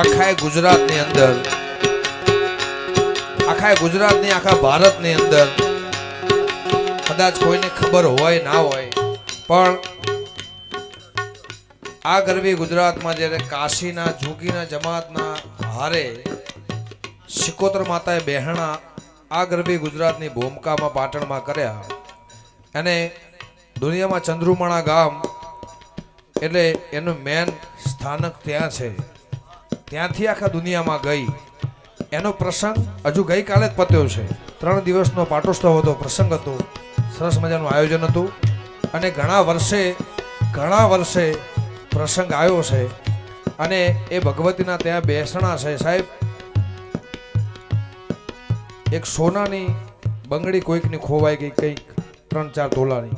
આખા ગુજરાતની અંદર આખા ગુજરાતની, આખા ભારતની અંદર કદાચ કોઈને ખબર હોય, ના હોય, પણ આ ગરબી ગુજરાતમાં જ્યારે કાશીના, જોગીના, જમાતના હારે સિકોતર માતાએ બહેણા આ ગરબી ગુજરાતની ભૂમિકામાં પાટણમાં કર્યા. અને દુનિયામાં ચંદ્રુમાણા ગામ એટલે એનું મેન સ્થાનક ત્યાં છે. ત્યાંથી આખા દુનિયામાં ગઈ. એનો પ્રસંગ હજુ ગઈકાલે જ પત્યો છે. ત્રણ દિવસનો પાટોત્સવ હતો, પ્રસંગ હતો. સરસ મજાનું આયોજન હતું. અને ઘણા વર્ષે ઘણા વર્ષે પ્રસંગ આવ્યો છે. અને એ ભગવતીના ત્યાં બેસણા છે. સાહેબ, એક સોનાની બંગડી કોઈકની ખોવાઈ ગઈ કંઈક, ત્રણ ચાર તોલાની.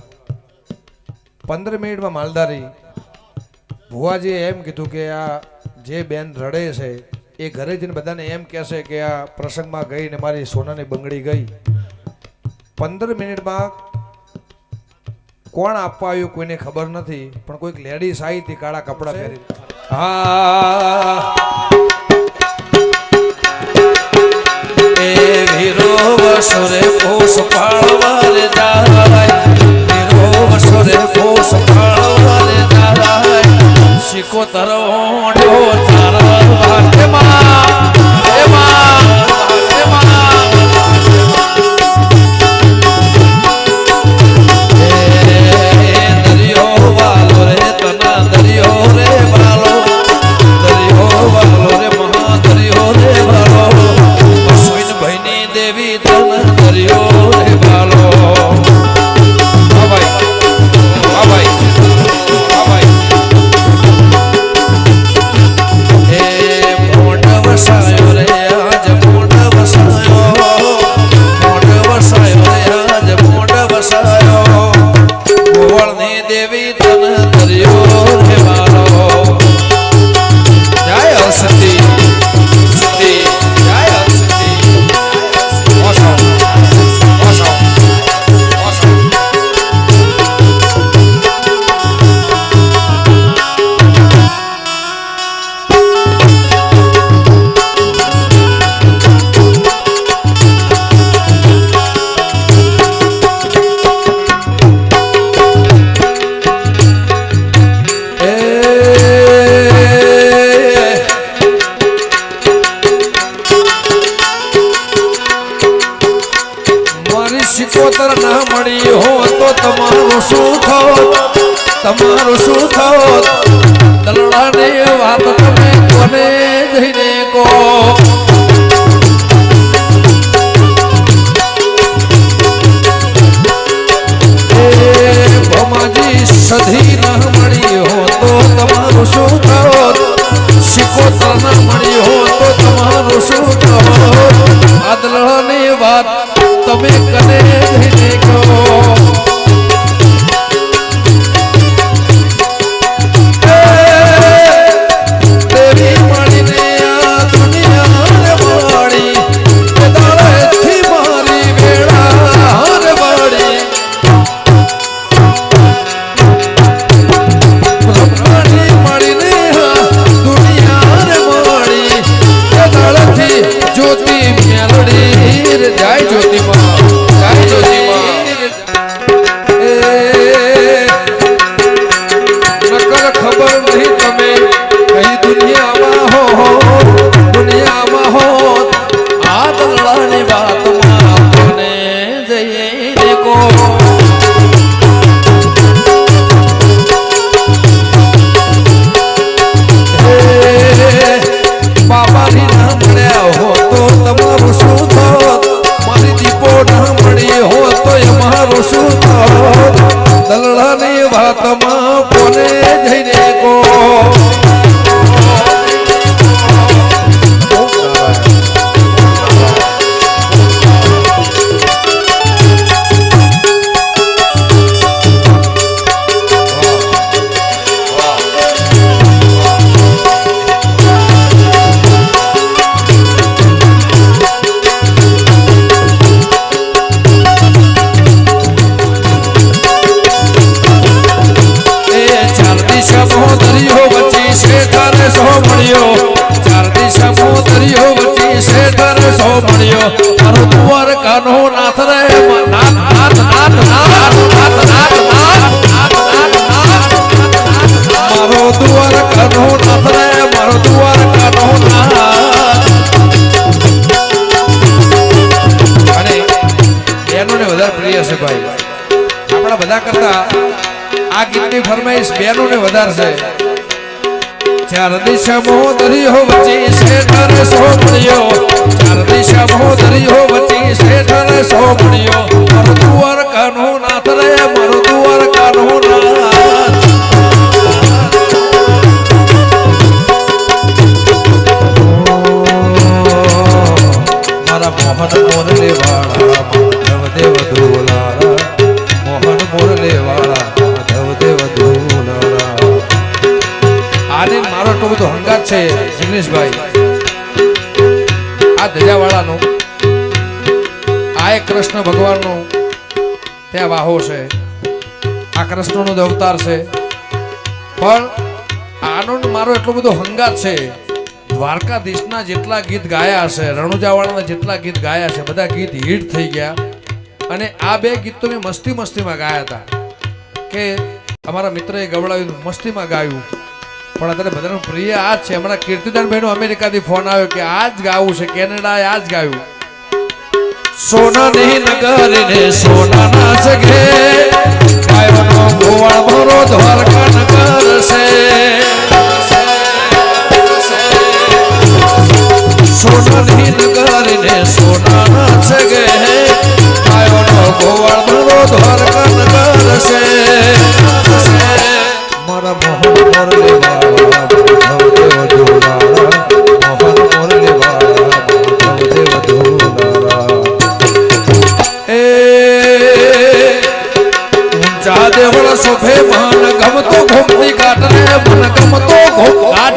પંદર મિનિટમાં માલધારી ભુવાજીએ એમ કીધું કે આ જે બેન રડે છે, એ ઘરે જઈને બધાને એમ કહેશે કે આ પ્રસંગમાં ગઈ ને મારી સોનાની બંગડી ગઈ. પંદર મિનિટમાં કોણ આપવા આવ્યું કોઈને ખબર નથી, પણ કોઈક લેડીઝ આવી હતી કાળા કપડાં પહેરી હા. એ પોષ પાળવારે જાય સિકોતર ઓઢો ચારવાર વાટેમાં જઈને બાબાની ના મળ્યા હો તો તમારું શું થોત મારી દીપો ના મળી હો તો અમારું શું થોત બાવીસ બેનું ને વધારશે. ચાર દિશા મો દરિયો વચી શેઠર સો મળ્યો. ચાર દિશા મો દરિયો વચી શેઠર સો મળ્યો. પર તુવર કનુ નાથ રે ત્યાં છે. આ કૃષ્ણનો જ છે. પણ આનો મારો એટલો બધો હંગાત છે. દ્વારકાધીશના જેટલા ગીત ગાયા હશે, રણુજાવાળાના જેટલા ગીત ગાયા છે બધા ગીત હિટ થઈ ગયા. અને આ બે ગીત તો મેં મસ્તી મસ્તીમાં ગાયા હતા. કે અમારા મિત્રએ ગવડાવ્યું, મસ્તીમાં ગાયું. પણ અત્યારે બધાનું પ્રિય આ જ છે. હમણાં કીર્તિદાન ભાઈનો અમેરિકાથી ફોન આવ્યો કે આ જ ગાવું છે, કેનેડાએ આ જ ગાયું. સોના નહીં નગર ને સોના ના જગે. કાયમ ભુવણ ભરો દ્વારકા નગર છે. কাঠ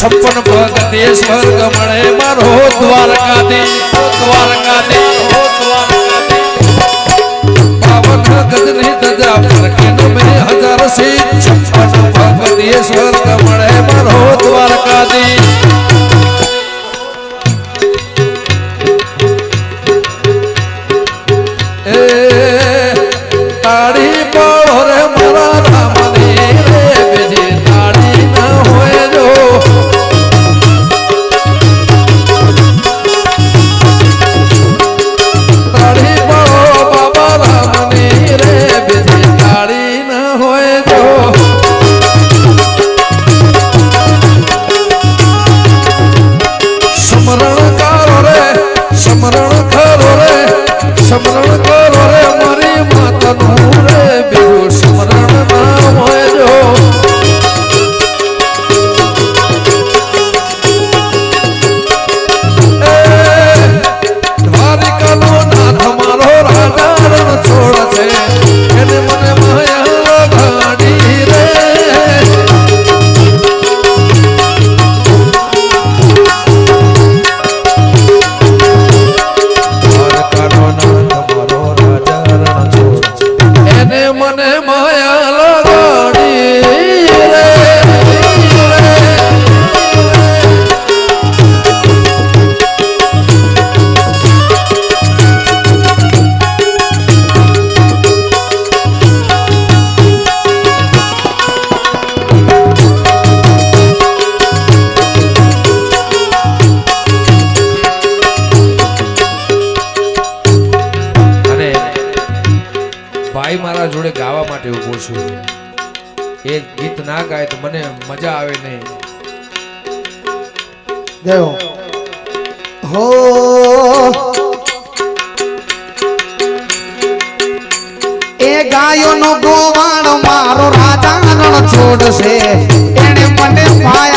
छप्पन भग दे स्वर्ग मणे मारो द्वारका दे द्वारका दे हज़ार से छप्पन भग दे स्वर्ग मणे मारो द्वारका दे મજા આવે નહીં. ગયો હો. એ ગાયો નો ગોવાળ મારો રાજા રણ છોડશે. એને મને ભાઈ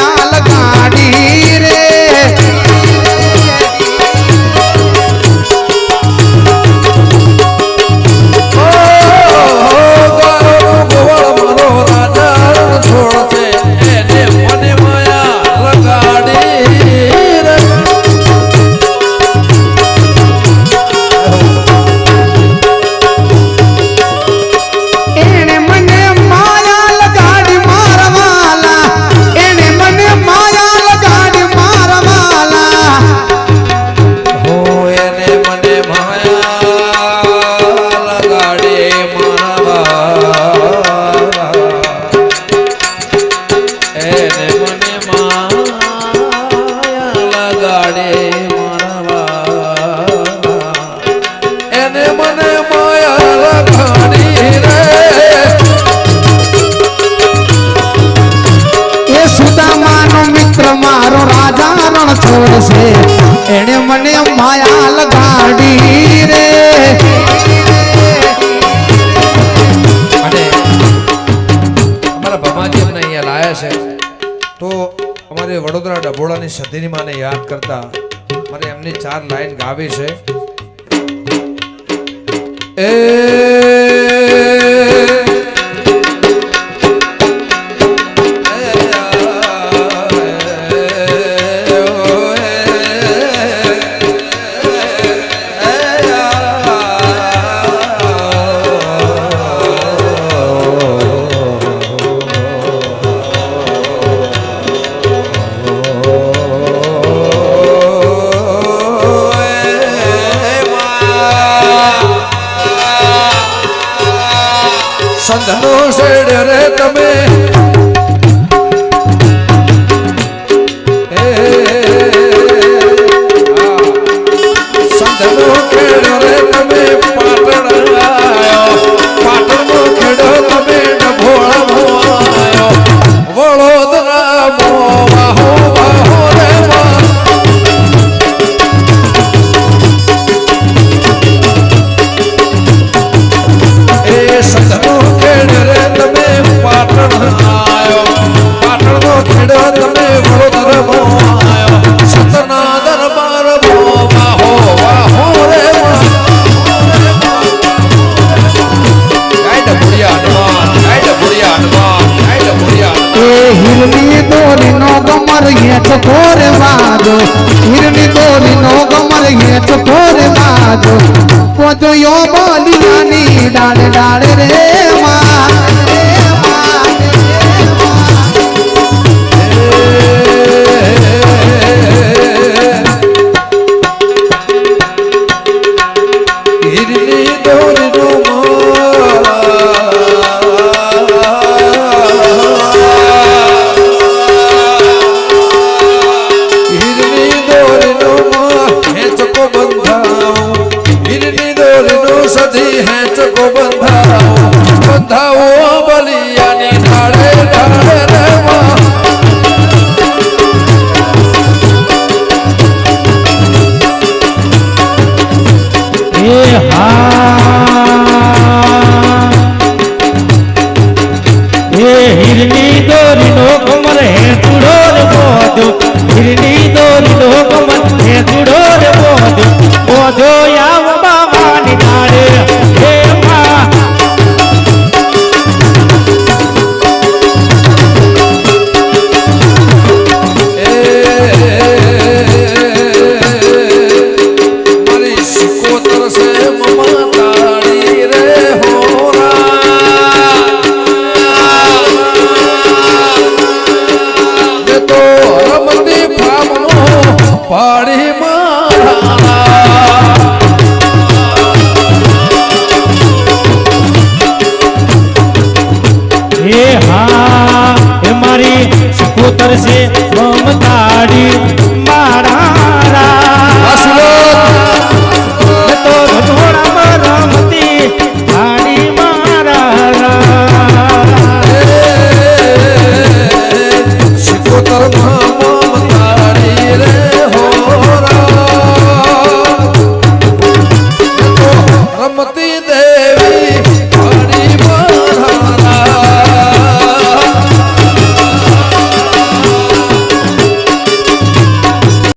છે એણે મને માયા લગાડી રે. અહીંયા લાયા છે. તો અમારે વડોદરા ડભોળાની સદીની માને યાદ કરતા મારે એમની ચાર લાઈન ગાવી છે. એ છેડે રે તમે સંતનો ખેડ રે હિરની દોરી નો કમર હેઠ રે.